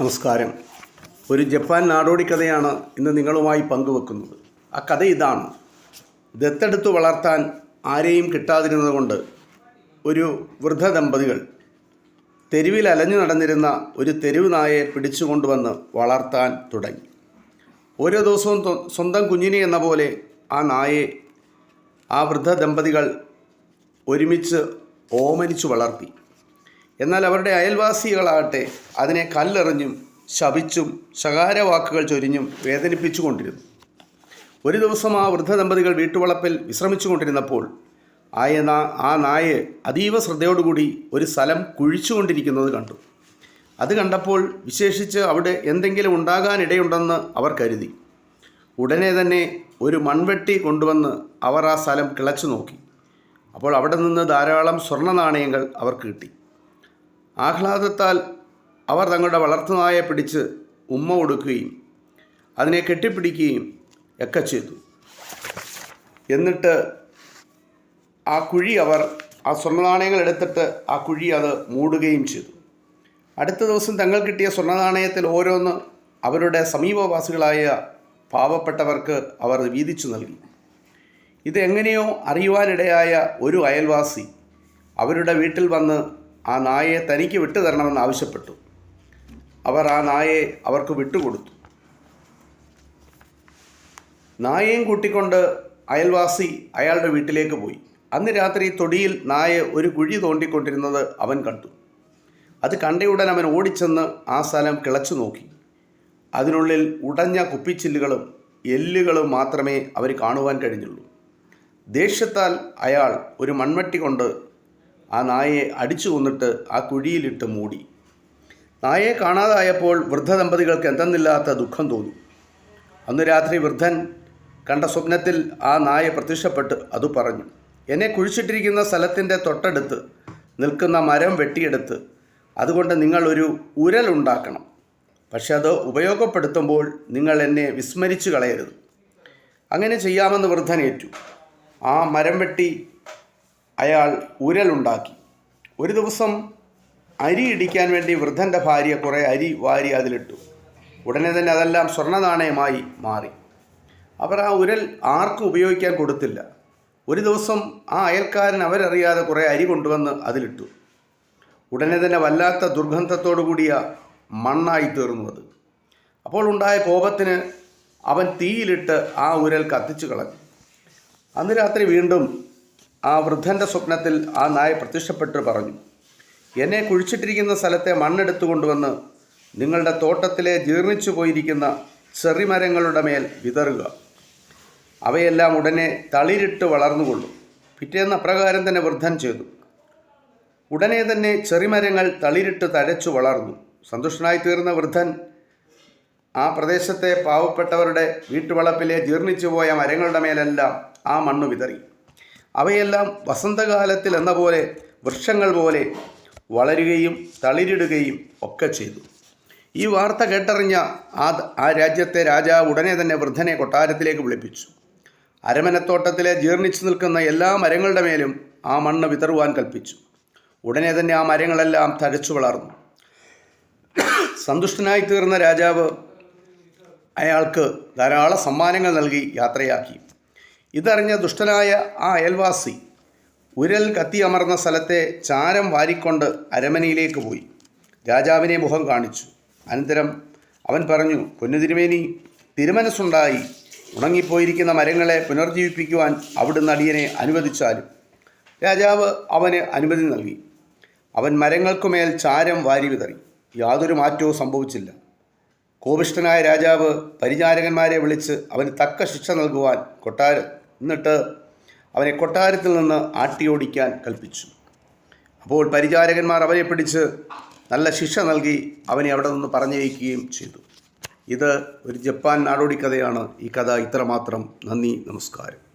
നമസ്കാരം. ഒരു ജപ്പാൻ നാടോടി കഥയാണ് ഇന്ന് നിങ്ങളുമായി പങ്കുവെക്കുന്നത്. ആ കഥ ഇതാണ്. ദത്തെടുത്ത് വളർത്താൻ ആരെയും കിട്ടാതിരുന്നതുകൊണ്ട് ഒരു വൃദ്ധ ദമ്പതികൾ തെരുവിൽ അലഞ്ഞു നടന്നിരുന്ന ഒരു തെരുവ് നായയെ പിടിച്ചുകൊണ്ടുവന്ന് വളർത്താൻ തുടങ്ങി. ഓരോ ദിവസവും സ്വന്തം കുഞ്ഞിനെ എന്ന പോലെ ആ നായെ ആ വൃദ്ധ ദമ്പതികൾ ഒരുമിച്ച് ഓമനിച്ചു വളർത്തി. എന്നാൽ അവരുടെ അയൽവാസികളാകട്ടെ അതിനെ കല്ലെറിഞ്ഞും ശപിച്ചും ശകാരവാക്കുകൾ ചൊരിഞ്ഞും വേദനിപ്പിച്ചുകൊണ്ടിരുന്നു. ഒരു ദിവസം ആ വൃദ്ധ ദമ്പതികൾ വീട്ടുവളപ്പിൽ വിശ്രമിച്ചു കൊണ്ടിരുന്നപ്പോൾ ആയ നാ ആ നായ അതീവ ശ്രദ്ധയോടുകൂടി ഒരു സ്ഥലം കുഴിച്ചുകൊണ്ടിരിക്കുന്നത് കണ്ടു. അത് കണ്ടപ്പോൾ വിശേഷിച്ച് അവിടെ എന്തെങ്കിലും ഉണ്ടാകാനിടയുണ്ടെന്ന് അവർ കരുതി. ഉടനെ തന്നെ ഒരു മൺവെട്ടി കൊണ്ടുവന്ന് അവർ ആ സ്ഥലം കിളച്ചു നോക്കി. അപ്പോൾ അവിടെ നിന്ന് ധാരാളം സ്വർണ നാണയങ്ങൾ അവർക്ക് കിട്ടി. ആഹ്ലാദത്താൽ അവർ തങ്ങളുടെ വളർത്തുനായെ പിടിച്ച് ഉമ്മ കൊടുക്കുകയും അതിനെ കെട്ടിപ്പിടിക്കുകയും ഒക്കെ ചെയ്തു. എന്നിട്ട് ആ കുഴി അവർ ആ സ്വർണനാണയങ്ങൾ എടുത്തിട്ട് ആ കുഴി അത് മൂടുകയും ചെയ്തു. അടുത്ത ദിവസം തങ്ങൾ കിട്ടിയ സ്വർണനാണയത്തിൽ ഓരോന്ന് അവരുടെ സമീപവാസികളായ പാവപ്പെട്ടവർക്ക് അവർ വീതിച്ചു നൽകി. ഇത് എങ്ങനെയോ അറിയുവാനിടയായ ഒരു അയൽവാസി അവരുടെ വീട്ടിൽ വന്ന് ആ നായയെ തനിക്ക് വിട്ടു തരണമെന്ന് ആവശ്യപ്പെട്ടു. അവർ ആ നായയെ അവർക്ക് വിട്ടുകൊടുത്തു നായയും കൂട്ടിക്കൊണ്ട് അയൽവാസി അയാളുടെ വീട്ടിലേക്ക് പോയി. അന്ന് രാത്രി തൊടിയിൽ നായ ഒരു കുഴി തോണ്ടിക്കൊണ്ടിരുന്നത് അവൻ കണ്ടു. അത് കണ്ടയുടൻ അവൻ ഓടിച്ചെന്ന് ആ സ്ഥലം കിളച്ചു നോക്കി. അതിനുള്ളിൽ ഉടഞ്ഞ കുപ്പിച്ചില്ലുകളും എല്ലുകളും മാത്രമേ അവർ കാണുവാൻ കഴിഞ്ഞുള്ളൂ. ദേഷ്യത്താൽ അയാൾ ഒരു മൺവെട്ടി കൊണ്ട് ആ നായയെ അടിച്ചു കൊന്നിട്ട് ആ കുഴിയിലിട്ട് മൂടി. നായയെ കാണാതായപ്പോൾ വൃദ്ധ ദമ്പതികൾക്ക് എന്തെന്നില്ലാത്ത ദുഃഖം തോന്നി. അന്ന് രാത്രി വൃദ്ധൻ കണ്ട സ്വപ്നത്തിൽ ആ നായ പ്രത്യക്ഷപ്പെട്ട് അത് പറഞ്ഞു. എന്നെ കുഴിച്ചിട്ടിരിക്കുന്ന സ്ഥലത്തിന്റെ തൊട്ടടുത്ത് നിൽക്കുന്ന മരം വെട്ടിയെടുത്ത് അതുകൊണ്ട് നിങ്ങളൊരു ഉരലുണ്ടാക്കണം പക്ഷെ അത് ഉപയോഗപ്പെടുത്തുമ്പോൾ നിങ്ങൾ എന്നെ വിസ്മരിച്ചു കളയരുത്. അങ്ങനെ ചെയ്യാമെന്ന് വൃദ്ധനേറ്റു ആ മരം വെട്ടി അയാൾ ഉരലുണ്ടാക്കി. ഒരു ദിവസം അരി ഇടിക്കാൻ വേണ്ടി വൃദ്ധന്റെ ഭാര്യ കുറേ അരി വാരി അതിലിട്ടു. ഉടനെ തന്നെ അതെല്ലാം സ്വർണ നാണയമായി മാറി. അവർ ആ ഉരൽ ആർക്കും ഉപയോഗിക്കാൻ കൊടുത്തില്ല. ഒരു ദിവസം ആ അയൽക്കാരൻ അവരറിയാതെ കുറേ അരി കൊണ്ടുവന്ന് അതിലിട്ടു. ഉടനെ തന്നെ വല്ലാത്ത ദുർഗന്ധത്തോടു കൂടിയ മണ്ണായി തീർന്നു അത്. അപ്പോൾ ഉണ്ടായ കോപത്തിന് അവൻ തീയിലിട്ട് ആ ഉരൽ കത്തിച്ചു കളഞ്ഞു. അന്ന് രാത്രി വീണ്ടും ആ വൃദ്ധന്റെ സ്വപ്നത്തിൽ ആ നായ പ്രത്യക്ഷപ്പെട്ട് പറഞ്ഞു എന്നെ കുഴിച്ചിട്ടിരിക്കുന്ന സ്ഥലത്തെ മണ്ണെടുത്തു കൊണ്ടുവന്ന് നിങ്ങളുടെ തോട്ടത്തിലെ ജീർണിച്ചു പോയിരിക്കുന്ന ചെറിമരങ്ങളുടെ മേൽ വിതറുക. അവയെല്ലാം ഉടനെ തളിരിട്ട് വളർന്നുകൊള്ളും. പിറ്റേന്ന് അപ്രകാരം തന്നെ വൃദ്ധൻ ചെയ്തു. ഉടനെ തന്നെ ചെറിമരങ്ങൾ തളിരിട്ട് തഴച്ചു വളർന്നു. സന്തുഷ്ടനായി തീർന്ന വൃദ്ധൻ ആ പ്രദേശത്തെ പാവപ്പെട്ടവരുടെ വീട്ടുവളപ്പിലെ ജീർണിച്ചു പോയ മരങ്ങളുടെ മേലെല്ലാം ആ മണ്ണ് വിതറി. അവയെല്ലാം വസന്തകാലത്തിൽ എന്ന പോലെ വൃക്ഷങ്ങൾ പോലെ വളരുകയും തളിരിടുകയും ഒക്കെ ചെയ്തു. ഈ വാർത്ത കേട്ടറിഞ്ഞ ആ ആ രാജ്യത്തെ രാജാവ് ഉടനെ തന്നെ വൃദ്ധനെ കൊട്ടാരത്തിലേക്ക് വിളിപ്പിച്ചു. അരമനത്തോട്ടത്തിലെ ജീർണിച്ചു നിൽക്കുന്ന എല്ലാ മരങ്ങളുടെ മേലും ആ മണ്ണ് വിതറുവാൻ കൽപ്പിച്ചു. ഉടനെ തന്നെ ആ മരങ്ങളെല്ലാം തഴച്ചു വളർന്നു. സന്തുഷ്ടനായി തീർന്ന രാജാവ് അയാൾക്ക് ധാരാളം സമ്മാനങ്ങൾ നൽകി യാത്രയാക്കി. ഇതറിഞ്ഞ ദുഷ്ടനായ ആ അയൽവാസി ഉരൽ കത്തിയമർന്ന സ്ഥലത്തെ ചാരം വാരിക്കൊണ്ട് അരമനയിലേക്ക് പോയി. രാജാവിനെ മുഖം കാണിച്ചു. അനന്തരം അവൻ പറഞ്ഞു പൊന്നുതിരുമേനി തിരുമനസ്സുണ്ടായി. ഉണങ്ങിപ്പോയിരിക്കുന്ന മരങ്ങളെ പുനർജീവിപ്പിക്കുവാൻ അവിടുന്ന് അടിയനെ അനുവദിച്ചാലും. രാജാവ് അവന് അനുമതി നൽകി. അവൻ മരങ്ങൾക്കുമേൽ ചാരം വാരി വിതറി. യാതൊരു മാറ്റവും സംഭവിച്ചില്ല. കോപിഷ്ഠനായ രാജാവ് പരിചാരകന്മാരെ വിളിച്ച് അവന് തക്ക ശിക്ഷ നൽകുവാൻ കൊട്ടാര എന്നിട്ട് അവനെ കൊട്ടാരത്തിൽ നിന്ന് ആട്ടിയോടിക്കാൻ കൽപ്പിച്ചു. അപ്പോൾ പരിചാരകന്മാർ അവനെ പിടിച്ച് നല്ല ശിക്ഷ നൽകി അവനെ അവിടെ നിന്ന് പറഞ്ഞയക്കുകയും ചെയ്തു. ഇത് ഒരു ജപ്പാൻ നാടോടി കഥയാണ് ഈ കഥ ഇത്രമാത്രം. നന്ദി നമസ്കാരം.